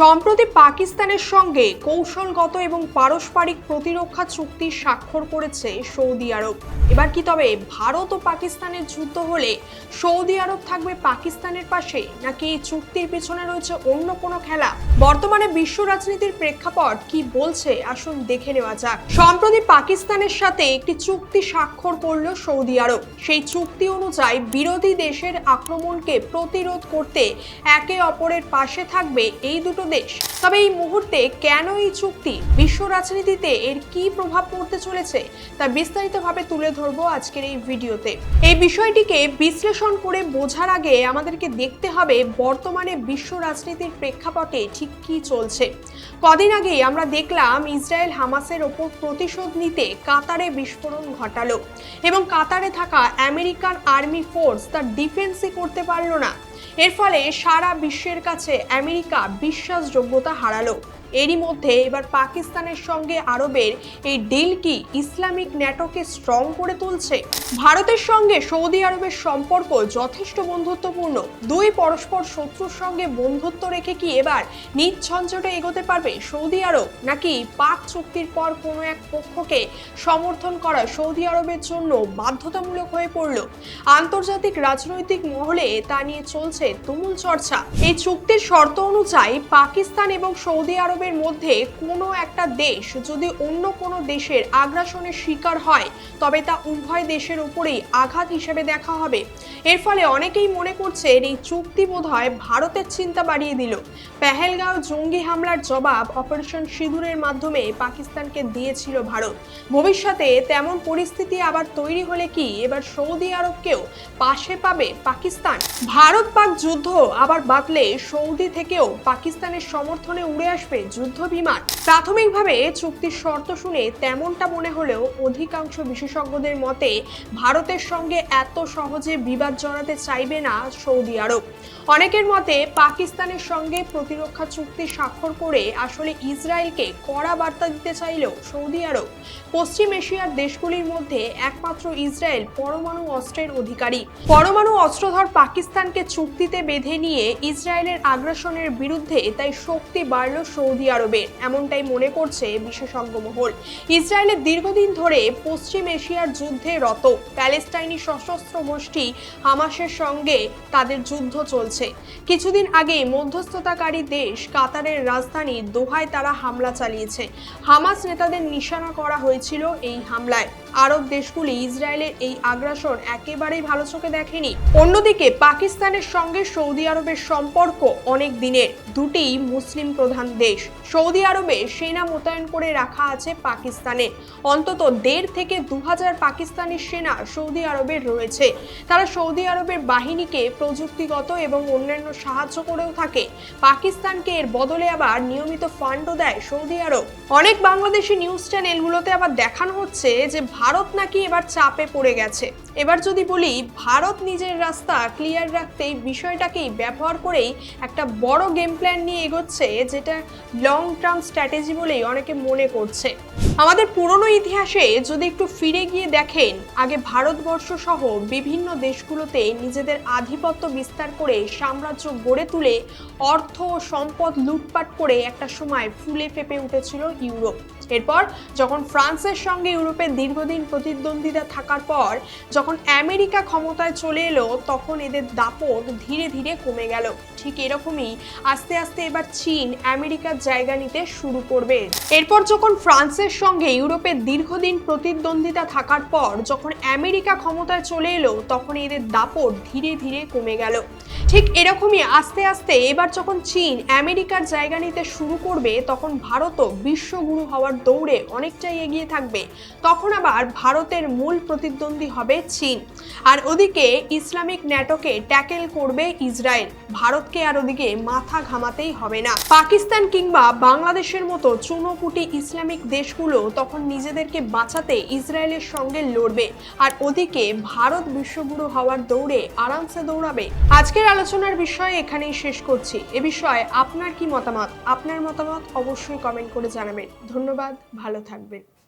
সম্প্রতি পাকিস্তানের সঙ্গে কৌশলগত এবং পারস্পরিক প্রতিরক্ষা চুক্তি স্বাক্ষর করেছে সৌদি আরব। এবার কি তবে ভারত ও পাকিস্তানের যুদ্ধ হলে সৌদি আরব থাকবে পাকিস্তানের পাশে, নাকি এই চুক্তির পিছনে রয়েছে অন্য কোনো খেলা? বর্তমানে বিশ্ব রাজনীতির প্রেক্ষাপট কি বলছে? আসুন দেখে নেওয়া যাক। সম্প্রতি পাকিস্তানের সাথে একটি চুক্তি স্বাক্ষর করল সৌদি আরব। সেই চুক্তি অনুযায়ী বিরোধী দেশের আক্রমণকে প্রতিরোধ করতে একে অপরের পাশে থাকবে এই দুটো দেশ। তবে এই মুহূর্তে কেন এই চুক্তি? বিশ্ব রাজনীতিতে এর কি প্রভাব পড়তে চলেছে, তা বিস্তারিতভাবে তুলে ধরবো আজকের এই ভিডিওতে। এই বিষয়টিকে বিশ্লেষণ করে বোঝার আগে আমাদেরকে দেখতে হবে বর্তমানে বিশ্ব রাজনীতির প্রেক্ষাপটে ঠিক কি চলছে। কদিন আগে আমরা দেখলাম ইসরায়েল হামাসের ওপর প্রতিশোধ নিতে কাতারে বিস্ফোরণ ঘটালো এবং কাতারে থাকা আমেরিকান আর্মি ফোর্স তার ডিফেন্সই করতে পারল না। এর ফলে সারা বিশ্বের কাছে আমেরিকা বিশ্বাসযোগ্যতা হারালো। এরই মধ্যে এবার পাকিস্তানের সঙ্গে আরবের এই ডিল কি ইসলামিক ন্যাটোকে স্ট্রং করে তুলছে। ভারতের সঙ্গে সৌদি আরবের সম্পর্ক যথেষ্ট বন্ধুত্বপূর্ণ। দুই পরস্পর শত্রুর সঙ্গে বন্ধুত্ব রেখে কি এবার নিজ ঝঞ্ঝটে এগোতে পারবে সৌদি আরব? নাকি পাক চুক্তির পর কোনো এক পক্ষকে সমর্থন করা সৌদি আরবের জন্য বাধ্যতামূলক হয়ে পড়ল? আন্তর্জাতিক রাজনৈতিক মহলে তা নিয়ে চলছে তুমুল চর্চা। এই চুক্তির শর্ত অনুযায়ী পাকিস্তান এবং সৌদি আরবের মধ্যে কোনো একটা দেশ যদি অন্য কোনো দেশের আগ্রাসনের শিকার হয়, তবে তা উভয় দেশের উপরেই আঘাত হিসেবে দেখা হবে। এর ফলে অনেকেই মনে করছে এই চুক্তি বোধহয় ভারতের চিন্তা বাড়িয়ে দিল। পেহেলগাঁও জঙ্গি হামলার জবাব অপারেশন সিঁদুরের মাধ্যমে পাকিস্তানকে দিয়েছিল ভারত। ভবিষ্যতে তেমন পরিস্থিতি আবার তৈরি হলে কি এবার সৌদি আরবকেও পাশে পাবে পাকিস্তান? ভারত পাক যুদ্ধ আবার বাতলে সৌদি থেকেও পাকিস্তানের সমর্থনে উড়ে আসবে যুদ্ধ বিমান প্রাথমিকভাবে চুক্তির শর্ত শুনে তেমনটা মনে হলেও অধিকাংশ বিশেষজ্ঞদের মতে ভারতের সঙ্গে এত সহজে বিবাদ জড়াতে চাইবে না সৌদি আরব। অনেকের মতে পাকিস্তানের সঙ্গে প্রতিরক্ষা চুক্তি স্বাক্ষর করে আসলে ইসরায়েলকে কড়া বার্তা দিতে চাইলেও সৌদি আরব। পশ্চিম এশিয়ার দেশগুলির মধ্যে একমাত্র ইসরায়েল পরমাণু অস্ত্রের অধিকারী। পরমাণু অস্ত্রধর পাকিস্তানকে চুক্তিতে বেঁধে নিয়ে ইসরায়েলের আগ্রাসনের বিরুদ্ধে তাই শক্তি বাড়ল সৌদি আরবের এমনটাই মনে করছে বিশেষজ্ঞ মহল। ইসরায়েলের দীর্ঘদিন ধরে পশ্চিম এশিয়ার যুদ্ধে রত। প্যালেস্টাইনি সশস্ত্র গোষ্ঠী হামাসের সঙ্গে তাদের যুদ্ধ চলছে। কিছুদিন আগে মধ্যস্থতাকারী দেশ কাতারের রাজধানী দোহায় তারা হামলা চালিয়েছে। হামাস নেতাদের নিশানা করা হয়েছিল এই হামলায়। আরব দেশগুলি ইসরায়েলের এই আগ্রাসন একেবারেই ভালো চোখে দেখেনি। অন্যদিকে পাকিস্তানের সঙ্গে সৌদি আরবের সম্পর্ক অনেক দিনের। দুটি মুসলিম প্রধান দেশ। সৌদি আরবে সেনা মোতায়েন করে রাখা আছে পাকিস্তানে। অন্তত দেড় থেকে দু হাজার পাকিস্তানি সেনা সৌদি আরবের রয়েছে। তারা সৌদি আরবের বাহিনীকে প্রযুক্তিগত এবং অন্যান্য সাহায্য করেও থাকে। পাকিস্তানকে এর বদলে আবার নিয়মিত ফান্ডও দেয় সৌদি আরব। অনেক বাংলাদেশি নিউজ চ্যানেলগুলোতে আবার দেখানো হচ্ছে যে ভারত নাকি এবার চাপে পড়ে গেছে। এবার যদি বলি, ভারত নিজের রাস্তা ক্লিয়ার রাখতে এই বিষয়টাকেই ব্যবহার করেই একটা বড় গেম প্ল্যান নিয়ে এগোচ্ছে, যেটা লং টার্ম স্ট্র্যাটেজি বলেই অনেকে মনে করছে। আমাদের পুরনো ইতিহাসে যদি একটু ফিরে গিয়ে দেখেন, আগে ভারতবর্ষ সহ বিভিন্ন দেশগুলোতে নিজেদের আধিপত্য বিস্তার করে সাম্রাজ্য গড়ে তুলে অর্থ ও সম্পদ লুটপাট করে একটা সময় ফুলে ফেপে উঠেছিল ইউরোপ। এরপর যখন ফ্রান্সের সঙ্গে ইউরোপের দীর্ঘদিন প্রতিদ্বন্দ্বিতা থাকার পর যখন আমেরিকা ক্ষমতায় চলে এলো, তখন এদের দাপট ধীরে ধীরে কমে গেল। ঠিক এরকমই আস্তে আস্তে এবার চীন আমেরিকার জায়গা নিতে শুরু করবে। এরপর যখন ফ্রান্সের সঙ্গে ইউরোপের দীর্ঘদিন প্রতিদ্বন্দ্বিতা থাকার পর যখন আমেরিকা ক্ষমতায় চলে এলো, তখন এদের দাপট ধীরে ধীরে কমে গেল। ঠিক এরকমই আস্তে আস্তে এবার যখন চীন আমেরিকার জায়গা নিতে শুরু করবে, তখন ভারতও বিশ্বগুরু হওয়ার দৌড়ে অনেকটাই এগিয়ে থাকবে। তখন আবার ভারতের মূল প্রতিদ্বন্দ্বী হবে চীন। আর ওদিকে ইসলামিক ন্যাটোকে ট্যাকেল করবে ইসরায়েল। ভারতকে আর ওদিকে মাথা ঘামাতেই হবে না। পাকিস্তান কিংবা বাংলাদেশের মতো চুনোপুটি ইসলামিক দেশগুলো তখন নিজেদেরকে বাঁচাতে ইসরায়েলের সঙ্গে লড়বে। আর ওদিকে ভারত বিশ্বগুরু হওয়ার দৌড়ে আরামসে দৌড়াবে। আজকের আলোচনার বিষয় এখানেই শেষ করছি। এ বিষয়ে আপনার কি মতামত? আপনার মতামত অবশ্যই কমেন্ট করে জানাবেন। ধন্যবাদ ভালো থাকবেন।